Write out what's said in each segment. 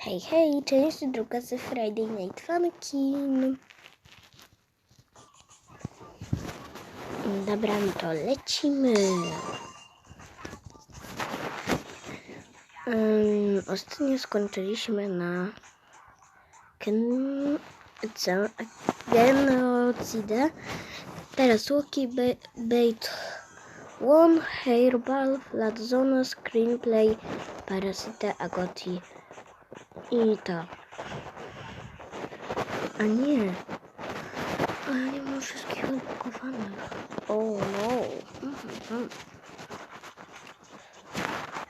Hej, hej, część druga z Friday Night Funkin. Dobra, no to lecimy. Um, ostatnio skończyliśmy na gen... genocidę. Teraz Łuki, Be- Bait One, Hairball, Fladzona, Screenplay, Parasite, Agoti i to. A nie. A ja nie mam wszystkich odblokowanych. O no. Mhm.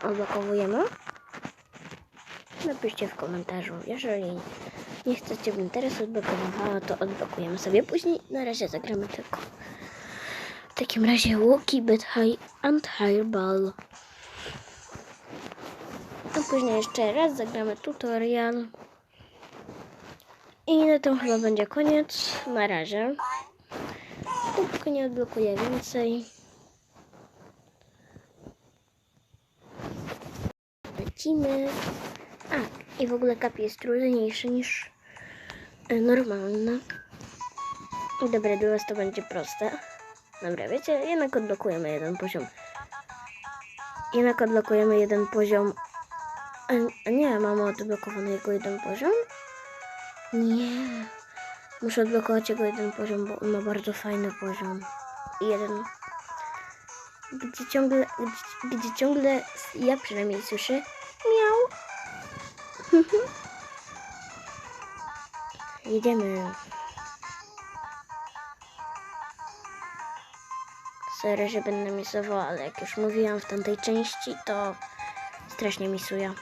Odblokowujemy? Napiszcie w komentarzu. Jeżeli nie chcecie, bym teraz odblokowała, to odblokujemy sobie później. Na razie zagramy tylko. W takim razie Łuki, Bad High and Hairball. A później jeszcze raz zagramy tutorial. I na tym chyba będzie koniec. Na razie. Dopóki nie odblokuję więcej. Lecimy. A, i w ogóle kap jest trudniejszy niż e, normalny. Dobra, dla was to będzie proste. Dobra, wiecie, jednak odblokujemy jeden poziom. Jednak odblokujemy jeden poziom a, nie, mamy odblokowany jego jeden poziom? Nie. Muszę odblokować jego jeden poziom, bo on ma bardzo fajny poziom. Jeden. Gdzie ciągle, gdzie, gdzie ciągle, ja przynajmniej słyszę, miał. Jedziemy. Sorry, że będę misowała, ale jak już mówiłam w tamtej części, to strasznie misuję.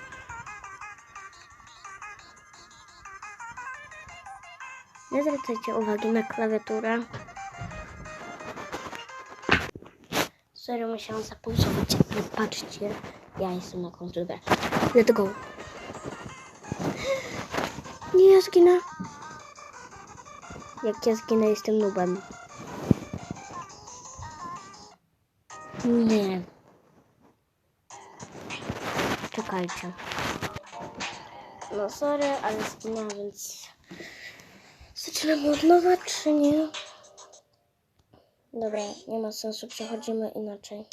Nie zwracajcie uwagi na klawiaturę. Sorry, musiałam zapulsować, ale patrzcie, ja jestem na komputerze. Let's go. Nie, ja zginę. Jak ja zginę, jestem nubem. Nie. Czekajcie. No sorry, ale zginęłam, więc... Zaczynamy od nowa, czy nie? Dobra, nie ma sensu, przechodzimy inaczej.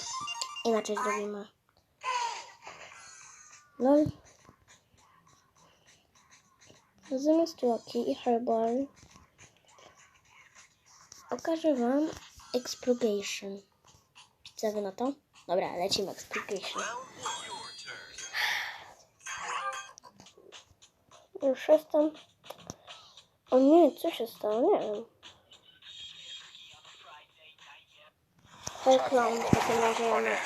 Inaczej zrobimy. Lol. Zamiast Loki i Herbal okażę wam Expurgation. Co wy na to? Dobra, lecimy Expurgation. Już jestem. O nie, co się stało? Nie wiem. Hej, clown, w takim razie.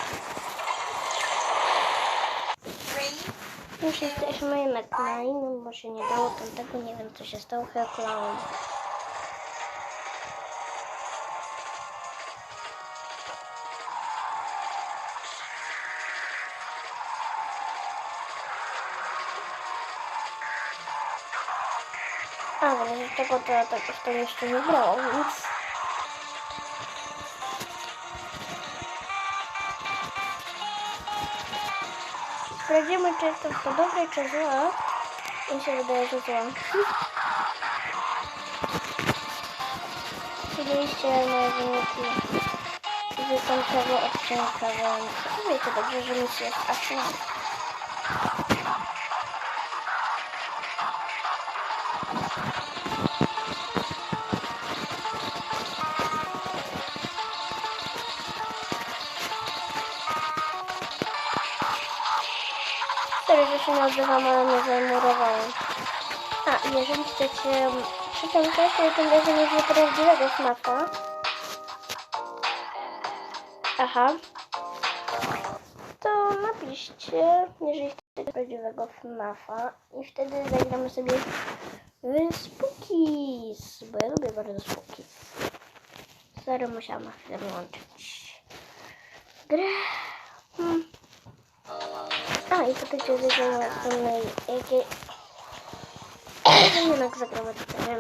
Już jesteśmy jednak na innym, bo się nie dało tamtego, nie wiem co się stało. Hej, clown. A, w razie czego to ja tak już to jeszcze nie grało, więc... Sprawdzimy, czy jest to dobre, czy złe. Mi się wydaje, że złe. Widzieliście moje wyniki z tamtego odcinka, więc wiecie dobrze, że misja jest action. Sorry, że się nie odzywam, ale mnie zamurowałem. A, jeżeli chcecie przyciągać, to tym razem jest prawdziwego smaka. Aha. To napiszcie, jeżeli chcecie prawdziwego FNAFa i wtedy zagramy sobie w Spookies, bo ja lubię bardzo Spookies. Sorry, musiałam na chwilę wyłączyć grę. Hmm. I potem zagramy następnej, jakiej... Jednak zagramy tutaj.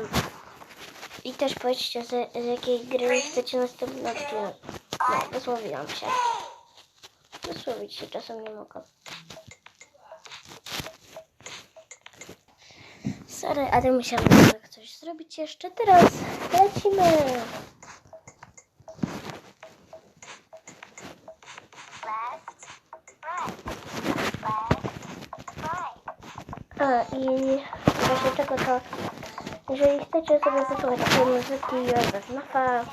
I też powiedzcie, z, z jakiej gry chcecie następny odcinek. No, wysłowiłam się. Wysłowić się czasem nie mogę. Sorry, ale musiałam tak coś zrobić jeszcze. Teraz lecimy. A i właśnie czego to, jeżeli chcecie sobie wysłuchać tej muzyki Józef Nafa,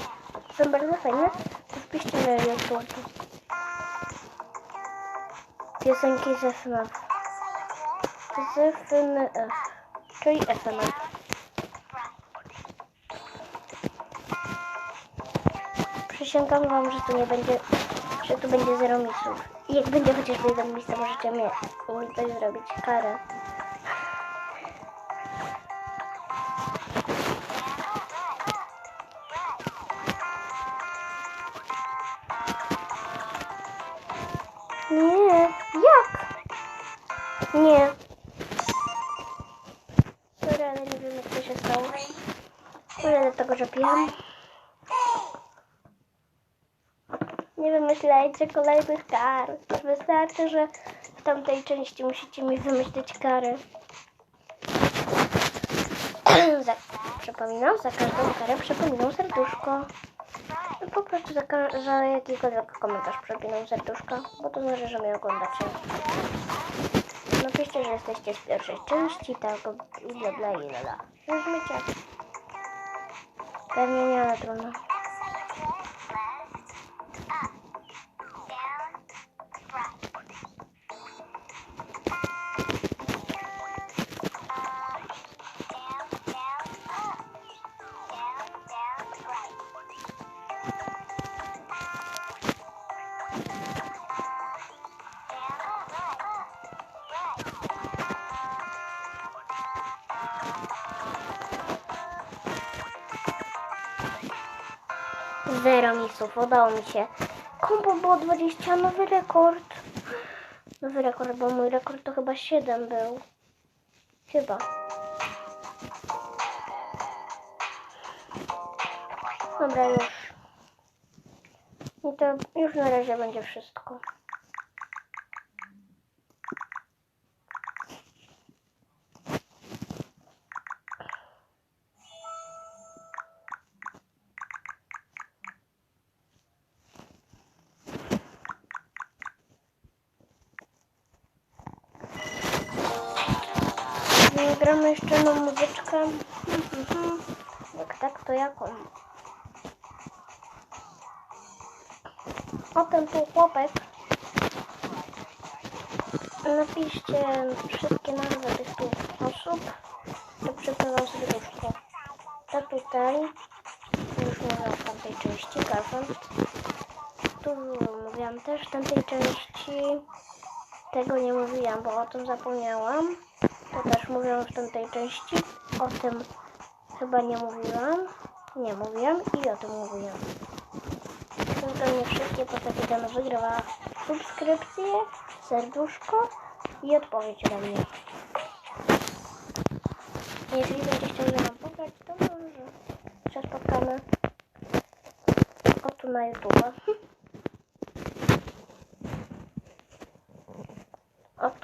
są bardzo fajne, to wpiszcie na YouTube piosenki z FNAF. Z FNF, czyli FNF. Przysięgam wam, że tu nie będzie, że tu będzie zero misów. I jak będzie chociaż jeden mis, to możecie mnie coś zrobić, karę. Nie. Ale nie wiem jak to się stało. Może dlatego, że pijam. Nie wymyślajcie kolejnych kar. Wystarczy, że w tamtej części musicie mi wymyślić kary. za, przypominam, za każdą karę przypominam serduszko. No po prostu za, za jakikolwiek komentarz przypominam serduszko, bo to znaczy, że mnie oglądacie. Napiszcie, że jesteście z pierwszej części, tak, bla bla i lala. Rozumiecie? Pewnie nie, ale trudno. Zero misów, udało mi się. Kombo było 20, nowy rekord. Nowy rekord, bo mój rekord to chyba 7 był. Chyba. Dobra, już. I to już na razie będzie wszystko. Gramy jeszcze na muzyczkę. Jak tak, to jaką? O ten tu chłopek. Napiszcie wszystkie nazwy tych tu osób. To przypływam sobie różkę. To tutaj. Już mówiłam w tamtej części. Garfield. Tu mówiłam też tamtej części. Tego nie mówiłam, bo o tym zapomniałam. Też mówiłam w tamtej części. O tym chyba nie mówiłam. Nie mówiłam i o tym mówiłam. Są to nie wszystkie postacie ten wygrywa subskrypcję, serduszko i odpowiedź ode mnie. Jeżeli będzie chciał ze mną pograć, to może się spotkamy. O tu na YouTube.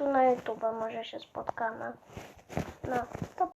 Tu na YouTube może się spotkamy. No, to